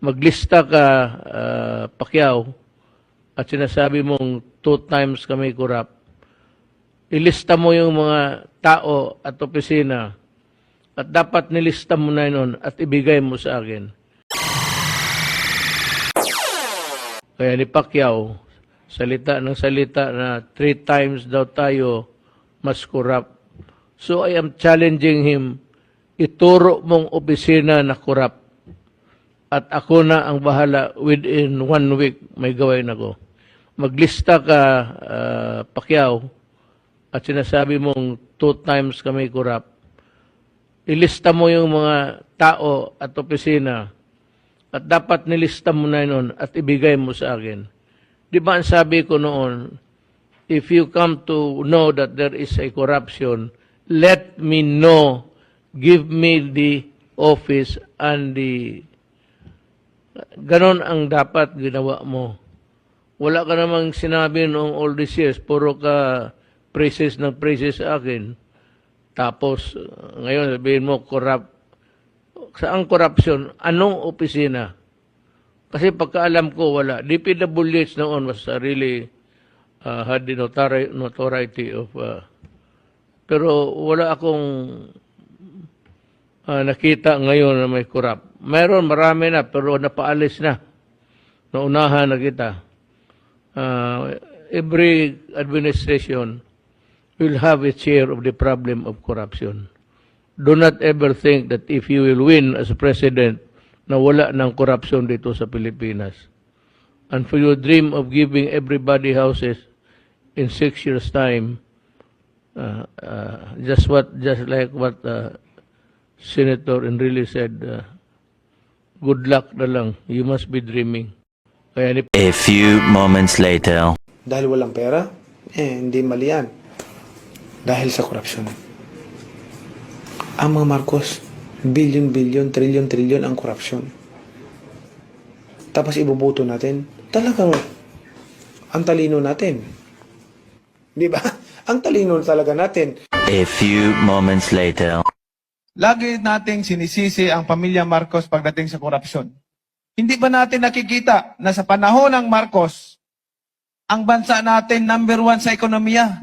maglista ka, ah, Pacquiao, at sinasabi mong two times kami corrupt, ilista mo yung mga tao at opisina at dapat nilista mo na yun at ibigay mo sa akin. Kaya ni Pacquiao, salita ng salita na three times daw tayo mas corrupt. So I am challenging him, ituro mong opisina na corrupt. At ako na ang bahala within one week may gawain ako. Maglista ka, ah, Pacquiao, at sinasabi mong two times kami corrupt. Ilista mo yung mga tao at opisina at dapat nilista mo na yun at ibigay mo sa akin. Di ba ang sabi ko noon, if you come to know that there is a corruption, let me know, give me the office and the... Ganon ang dapat ginawa mo. Wala ka namang sinabi noong all these years, puro ka praises ng praises sa akin. Tapos, uh, ngayon sabihin mo, corrupt. Saan corruption? Anong opisina? Kasi pagkaalam ko, wala. DPWH noon was really uh, had the notori- notoriety of... uh, pero wala akong uh, nakita ngayon na may corrupt. Meron, marami na, pero napaalis na. Naunahan na kita. Uh, every administration will have its share of the problem of corruption. Do not ever think that if you will win as president, na wala ng corruption dito sa Pilipinas. And for your dream of giving everybody houses in six years' time, uh, uh, just what, just like what uh, Senator Enrile said, uh, good luck na lang. You must be dreaming. Kaya ni A few moments later. Dahil walang pera? Eh, hindi mali yan. Dahil sa korupsyon. Ang mga Marcos, billion-billion, trillion-trillion ang korupsyon. Tapos ibubuto natin, talagang ang talino natin. Di ba? Ang talino talaga natin. A few moments later. Lagi nating sinisisi ang pamilya Marcos pagdating sa korupsyon. Hindi ba natin nakikita na sa panahon ng Marcos, ang bansa natin number one sa ekonomiya?